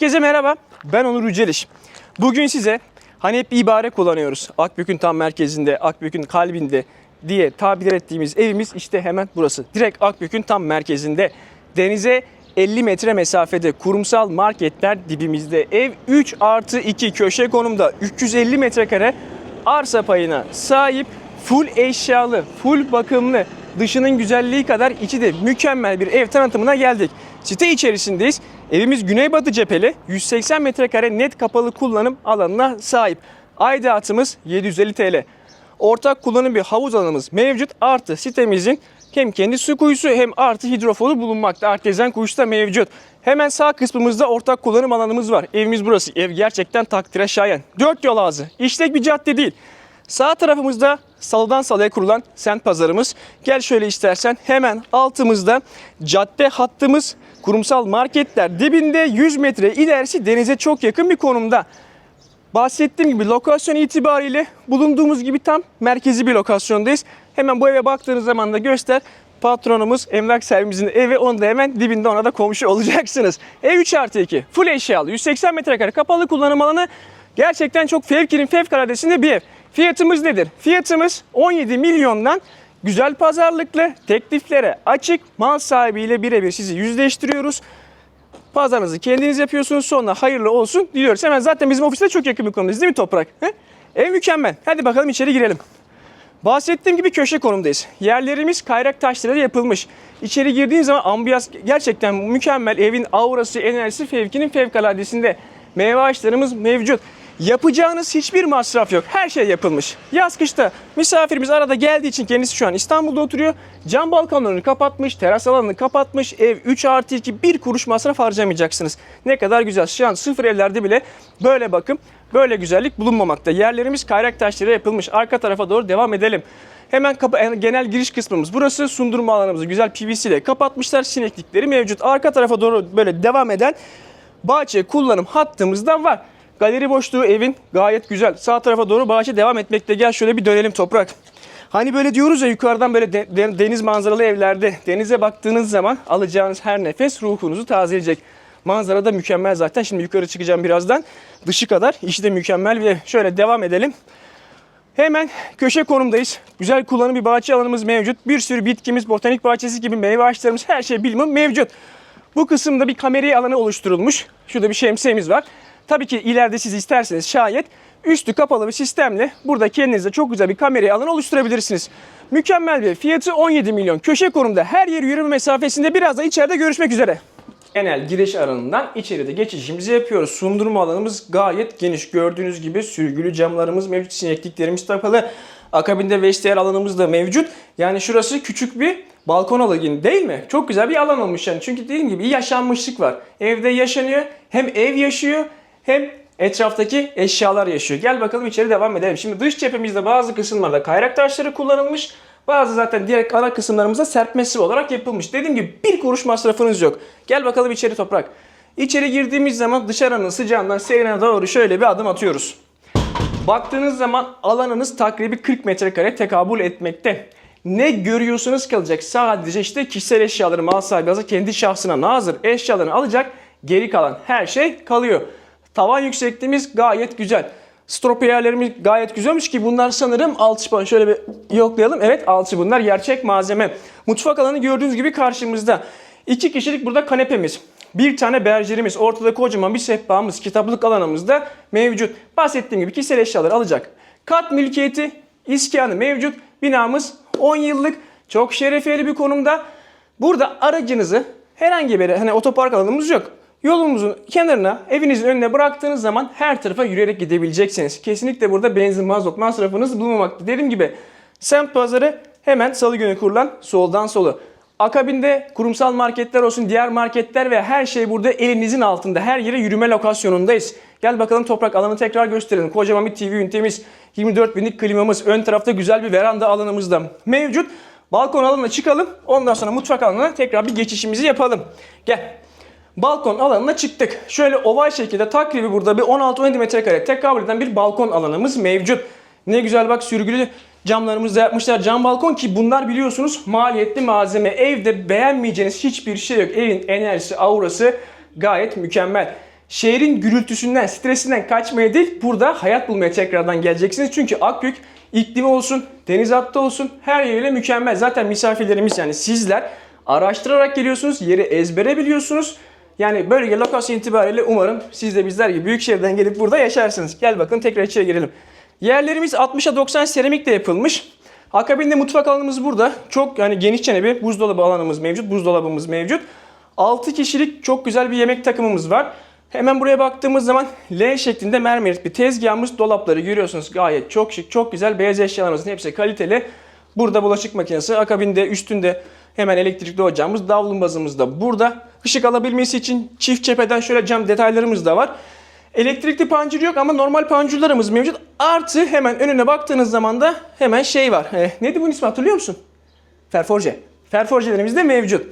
Herkese merhaba. Ben Onur Yüceliş. Bugün size hani hep ibare kullanıyoruz. Akbük'ün tam merkezinde, Akbük'ün kalbinde diye tabir ettiğimiz evimiz işte hemen burası. Direkt Akbük'ün tam merkezinde. Denize 50 metre mesafede kurumsal marketler dibimizde. Ev 3 artı 2 köşe konumda 350 metrekare arsa payına sahip full eşyalı, full bakımlı, dışının güzelliği kadar içi de mükemmel bir ev tanıtımına geldik. Site içerisindeyiz. Evimiz güneybatı cepheli, 180 metrekare net kapalı kullanım alanına sahip. Aidatımız 750 TL. Ortak kullanım bir havuz alanımız mevcut. Artı sitemizin hem kendi su kuyusu hem artı hidrofonu bulunmakta. Artezyen kuyusu da mevcut. Hemen sağ kısmımızda ortak kullanım alanımız var. Evimiz burası. Ev gerçekten takdire şayan. Dört yol ağzı. İşlek bir cadde değil. Sağ tarafımızda salıdan salıya kurulan semt pazarımız. Gel şöyle istersen hemen altımızda cadde hattımız kurumsal marketler dibinde 100 metre ilerisi denize çok yakın bir konumda. Bahsettiğim gibi lokasyon itibariyle bulunduğumuz gibi tam merkezi bir lokasyondayız. Hemen bu eve baktığınız zaman da göster. Patronumuz emlak sahibimizin evi onu da hemen dibinde ona da komşu olacaksınız. Ev 3 artı 2 full eşyalı 180 metrekare kapalı kullanım alanı gerçekten çok fevkinin fevkaladesinde bir ev. Fiyatımız nedir? Fiyatımız 17 milyondan güzel pazarlıklı tekliflere açık mal sahibiyle birebir sizi yüzleştiriyoruz. Pazarınızı kendiniz yapıyorsunuz. Sonra hayırlı olsun diliyoruz. Hemen zaten bizim ofiste çok yakın bir konumdayız değil mi Toprak? He? Ev mükemmel. Hadi bakalım içeri girelim. Bahsettiğim gibi köşe konumdayız. Yerlerimiz kayrak taşlarıyla yapılmış. İçeri girdiğin zaman ambiyans gerçekten mükemmel. Evin aurası, enerjisi fevkinin fevkaladesinde. Meyve ağaçlarımız mevcut. Yapacağınız hiçbir masraf yok. Her şey yapılmış. Yaz kışta misafirimiz arada geldiği için kendisi şu an İstanbul'da oturuyor. Cam balkonlarını kapatmış, teras alanını kapatmış. Ev 3 artı 2 bir kuruş masraf harcamayacaksınız. Ne kadar güzel. Şu an sıfır evlerde bile böyle bakım, böyle güzellik bulunmamakta. Yerlerimiz kayrak taşları yapılmış. Arka tarafa doğru devam edelim. Hemen kapı, genel giriş kısmımız. Burası sundurma alanımızı güzel PVC ile kapatmışlar. Sineklikleri mevcut. Arka tarafa doğru böyle devam eden bahçe kullanım hattımız da var. Galeri boşluğu evin gayet güzel. Sağ tarafa doğru bahçe devam etmekte. Gel şöyle bir dönelim toprak. Hani böyle diyoruz ya yukarıdan böyle de- de- deniz manzaralı evlerde denize baktığınız zaman alacağınız her nefes ruhunuzu tazeleyecek. Manzara da mükemmel zaten. Şimdi yukarı çıkacağım birazdan. Dışı kadar işi de mükemmel ev. Şöyle devam edelim. Hemen köşe konumdayız. Güzel kullanım bir bahçe alanımız mevcut. Bir sürü bitkimiz, botanik bahçesi gibi meyve ağaçlarımız her şey bilmem mevcut. Bu kısımda bir kamera alanı oluşturulmuş. Şurada bir şemsiyemiz var. Tabii ki ileride siz isterseniz şayet üstü kapalı bir sistemle burada kendinize çok güzel bir kamera alanı oluşturabilirsiniz. Mükemmel bir fiyatı 17 milyon. Köşe konumda her yer yürüme mesafesinde biraz da içeride görüşmek üzere. Genel giriş alanından içeride geçişimizi yapıyoruz. Sundurma alanımız gayet geniş. Gördüğünüz gibi sürgülü camlarımız mevcut, sinekliklerimiz kapalı. Akabinde vestiyer alanımız da mevcut. Yani şurası küçük bir balkon alanı değil mi? Çok güzel bir alan olmuş yani. Çünkü dediğim gibi yaşanmışlık var. Evde yaşanıyor. Hem ev yaşıyor hem etraftaki eşyalar yaşıyor. Gel bakalım içeri devam edelim. Şimdi dış cephemizde bazı kısımlarda kayrak taşları kullanılmış. Bazı zaten direkt ana kısımlarımızda serpmesi olarak yapılmış. Dediğim gibi bir kuruş masrafınız yok. Gel bakalım içeri toprak. İçeri girdiğimiz zaman dışarının sıcağından serine doğru şöyle bir adım atıyoruz. Baktığınız zaman alanınız takribi 40 metrekare tekabül etmekte. Ne görüyorsunuz kalacak? Sadece işte kişisel eşyaları mal sahibi kendi şahsına nazır eşyalarını alacak. Geri kalan her şey kalıyor. Tavan yüksekliğimiz gayet güzel. Strop yerlerimiz gayet güzelmiş ki bunlar sanırım alçıpan. Şöyle bir yoklayalım. Evet alçı bunlar gerçek malzeme. Mutfak alanı gördüğünüz gibi karşımızda. İki kişilik burada kanepemiz. Bir tane berjerimiz, ortada kocaman bir sehpamız, kitaplık alanımız da mevcut. Bahsettiğim gibi kişisel eşyaları alacak. Kat mülkiyeti, iskanı mevcut. Binamız 10 yıllık, çok şerefiyeli bir konumda. Burada aracınızı herhangi bir hani otopark alanımız yok. Yolumuzun kenarına, evinizin önüne bıraktığınız zaman her tarafa yürüyerek gidebileceksiniz. Kesinlikle burada benzin mazot masrafınız bulunmamakta. Dediğim gibi semt pazarı hemen salı günü kurulan soldan solu. Akabinde kurumsal marketler olsun, diğer marketler ve her şey burada elinizin altında. Her yere yürüme lokasyonundayız. Gel bakalım toprak alanı tekrar gösterelim. Kocaman bir TV ünitemiz, 24 binlik klimamız, ön tarafta güzel bir veranda alanımız da mevcut. Balkon alanına çıkalım. Ondan sonra mutfak alanına tekrar bir geçişimizi yapalım. Gel. Balkon alanına çıktık. Şöyle oval şekilde takribi burada bir 16-17 metrekare tekabül eden bir balkon alanımız mevcut. Ne güzel bak sürgülü camlarımızı da yapmışlar. Cam balkon ki bunlar biliyorsunuz maliyetli malzeme. Evde beğenmeyeceğiniz hiçbir şey yok. Evin enerjisi, aurası gayet mükemmel. şehrin gürültüsünden, stresinden kaçmaya değil, burada hayat bulmaya tekrardan geleceksiniz. Çünkü Akbük iklimi olsun, deniz hattı olsun her yeriyle mükemmel. Zaten misafirlerimiz yani sizler araştırarak geliyorsunuz, yeri ezbere biliyorsunuz. Yani bölge lokasyon itibariyle umarım siz de bizler gibi büyük şehirden gelip burada yaşarsınız. Gel bakın tekrar içeri girelim. Yerlerimiz 60'a 90 seramikle yapılmış. Akabinde mutfak alanımız burada. Çok yani genişçe bir buzdolabı alanımız mevcut, buzdolabımız mevcut. 6 kişilik çok güzel bir yemek takımımız var. Hemen buraya baktığımız zaman L şeklinde mermer bir tezgahımız, dolapları görüyorsunuz. Gayet çok şık, çok güzel. Beyaz eşyalarımızın hepsi kaliteli. Burada bulaşık makinesi, akabinde üstünde hemen elektrikli ocağımız, davlumbazımız da burada. Işık alabilmesi için çift cepheden şöyle cam detaylarımız da var. Elektrikli pancur yok ama normal pancurlarımız mevcut. Artı hemen önüne baktığınız zaman da hemen şey var. E, neydi bunun ismi hatırlıyor musun? Ferforje. Ferforjelerimiz de mevcut.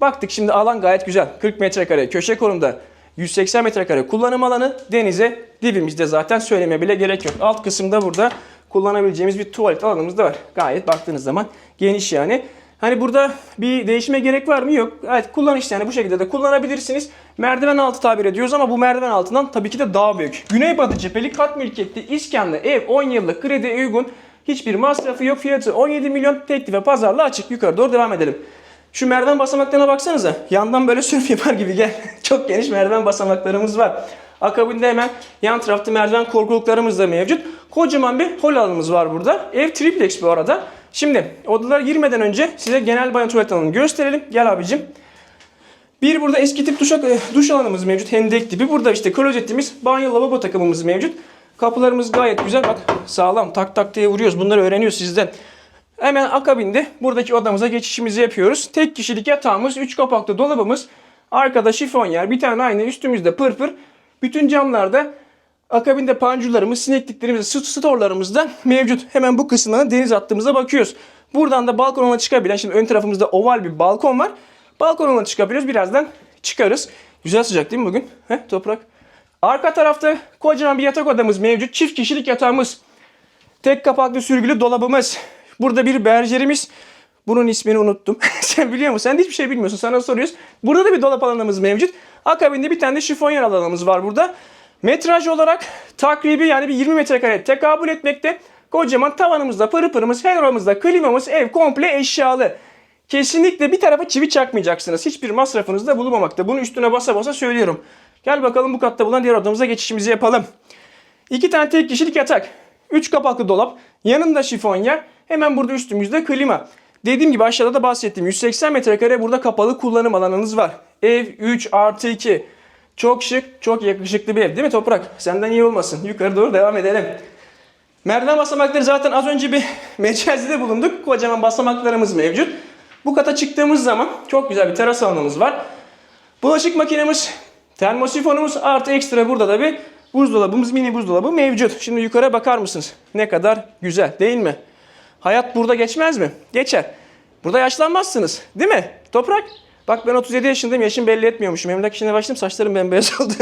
Baktık şimdi alan gayet güzel. 40 metrekare köşe konumda. 180 metrekare kullanım alanı denize dibimizde zaten söylemeye bile gerek yok. Alt kısımda burada kullanabileceğimiz bir tuvalet alanımız da var. Gayet baktığınız zaman geniş yani. Hani burada bir değişime gerek var mı? Yok. Evet kullanışlı yani bu şekilde de kullanabilirsiniz. Merdiven altı tabir ediyoruz ama bu merdiven altından tabii ki de daha büyük. Güneybatı cepheli kat mülkiyetli iskanlı ev 10 yıllık kredi uygun. Hiçbir masrafı yok. Fiyatı 17 milyon teklife pazarla açık. Yukarı doğru devam edelim. Şu merdiven basamaklarına baksanıza. Yandan böyle sürf yapar gibi gel. Çok geniş merdiven basamaklarımız var. Akabinde hemen yan tarafta merdiven korkuluklarımız da mevcut. Kocaman bir hol alanımız var burada. Ev triplex bu arada. Şimdi odalara girmeden önce size genel banyo tuvalet alanını gösterelim. Gel abicim. Bir burada eski tip duş, duş alanımız mevcut. Hendek tipi. Burada işte klozetimiz, banyo lavabo takımımız mevcut. Kapılarımız gayet güzel. Bak sağlam tak tak diye vuruyoruz. Bunları öğreniyoruz sizden. Hemen akabinde buradaki odamıza geçişimizi yapıyoruz. Tek kişilik yatağımız, 3 kapaklı dolabımız, arkada şifonyer, bir tane aynı üstümüzde pırpır. Bütün camlarda akabinde pancurlarımız, sinekliklerimiz, st- storlarımız da mevcut. Hemen bu kısımdan deniz attığımıza bakıyoruz. Buradan da balkonuna çıkabilen, şimdi ön tarafımızda oval bir balkon var. Balkonuna çıkabiliyoruz. Birazdan çıkarız. Güzel sıcak değil mi bugün? He, toprak. Arka tarafta kocaman bir yatak odamız mevcut. Çift kişilik yatağımız. Tek kapaklı sürgülü dolabımız. Burada bir berjerimiz. Bunun ismini unuttum. Sen biliyor musun? Sen de hiçbir şey bilmiyorsun. Sana soruyoruz. Burada da bir dolap alanımız mevcut. Akabinde bir tane de şifonyer alanımız var burada. Metraj olarak takribi yani bir 20 metrekare tekabül etmekte. Kocaman tavanımızda, pırı pırımız, her odamızda, klimamız, ev komple eşyalı. Kesinlikle bir tarafa çivi çakmayacaksınız. Hiçbir masrafınız da bulunmamakta. Bunu üstüne basa basa söylüyorum. Gel bakalım bu katta bulunan diğer odamıza geçişimizi yapalım. İki tane tek kişilik yatak. Üç kapaklı dolap. Yanında şifonyer. Hemen burada üstümüzde klima. Dediğim gibi aşağıda da bahsettiğim 180 metrekare burada kapalı kullanım alanınız var. Ev 3 artı 2. Çok şık, çok yakışıklı bir ev değil mi Toprak? Senden iyi olmasın. Yukarı doğru devam edelim. Merdiven basamakları zaten az önce bir mecazide bulunduk. Kocaman basamaklarımız mevcut. Bu kata çıktığımız zaman çok güzel bir teras alanımız var. Bulaşık makinemiz, termosifonumuz artı ekstra burada da bir buzdolabımız, mini buzdolabı mevcut. Şimdi yukarı bakar mısınız? Ne kadar güzel değil mi? Hayat burada geçmez mi? Geçer. Burada yaşlanmazsınız değil mi? Toprak. Bak ben 37 yaşındayım. Yaşım belli etmiyormuşum. Emlak işine başladım. Saçlarım bembeyaz oldu.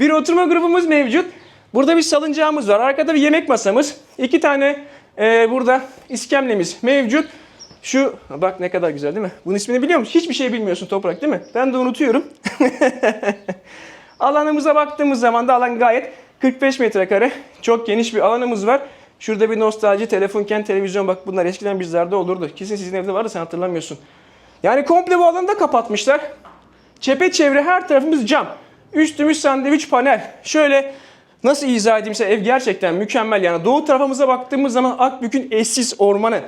bir oturma grubumuz mevcut. Burada bir salıncağımız var. Arkada bir yemek masamız. İki tane e, burada iskemlemiz mevcut. Şu bak ne kadar güzel değil mi? Bunun ismini biliyor musun? Hiçbir şey bilmiyorsun Toprak değil mi? Ben de unutuyorum. Alanımıza baktığımız zaman da alan gayet 45 metrekare. Çok geniş bir alanımız var. Şurada bir nostalji, telefonken, televizyon bak bunlar eskiden bizlerde olurdu. Kesin sizin evde vardı sen hatırlamıyorsun. Yani komple bu alanı da kapatmışlar. Çepeçevre her tarafımız cam. Üstümüz sandviç panel. Şöyle nasıl izah edeyim size ev gerçekten mükemmel yani. Doğu tarafımıza baktığımız zaman Akbük'ün eşsiz ormanı.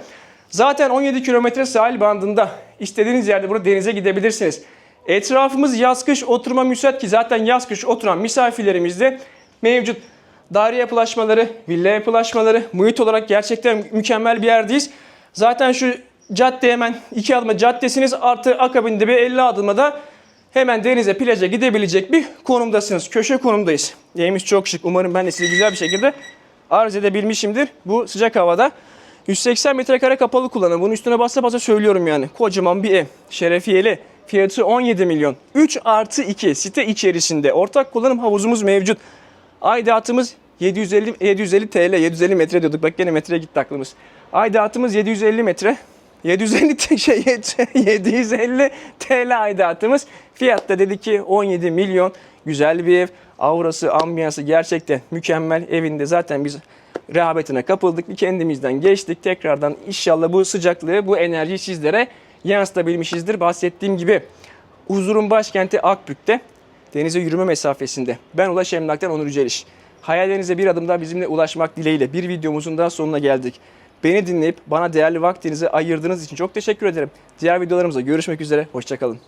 Zaten 17 kilometre sahil bandında. İstediğiniz yerde burada denize gidebilirsiniz. Etrafımız yaz kış oturma müsait ki zaten yaz kış oturan misafirlerimiz de mevcut. Daire yapılaşmaları, villa yapılaşmaları, muhit olarak gerçekten mükemmel bir yerdeyiz. Zaten şu cadde hemen iki adıma caddesiniz artı akabinde bir 50 adıma da hemen denize, plaja gidebilecek bir konumdasınız. Köşe konumdayız. Yerimiz çok şık. Umarım ben de size güzel bir şekilde arz edebilmişimdir. Bu sıcak havada 180 metrekare kapalı kullanım. Bunun üstüne basa basa söylüyorum yani. Kocaman bir ev. Şerefiyeli. Fiyatı 17 milyon. 3 artı 2 site içerisinde. Ortak kullanım havuzumuz mevcut. Aidatımız 750, 750 TL, 750 metre diyorduk. Bak gene metreye gitti aklımız. Aidatımız 750 metre. 750 te- şey 750 TL aidatımız. Fiyatta dedi ki 17 milyon. güzel bir ev. Aurası, ambiyansı gerçekten mükemmel. Evinde zaten biz rehabetine kapıldık. Bir kendimizden geçtik. Tekrardan inşallah bu sıcaklığı, bu enerjiyi sizlere yansıtabilmişizdir. Bahsettiğim gibi huzurun başkenti Akbük'te denize yürüme mesafesinde. Ben Ulaş Emlak'tan Onur Yüceliş. Hayallerinize bir adım daha bizimle ulaşmak dileğiyle bir videomuzun daha sonuna geldik. Beni dinleyip bana değerli vaktinizi ayırdığınız için çok teşekkür ederim. Diğer videolarımızda görüşmek üzere. Hoşçakalın.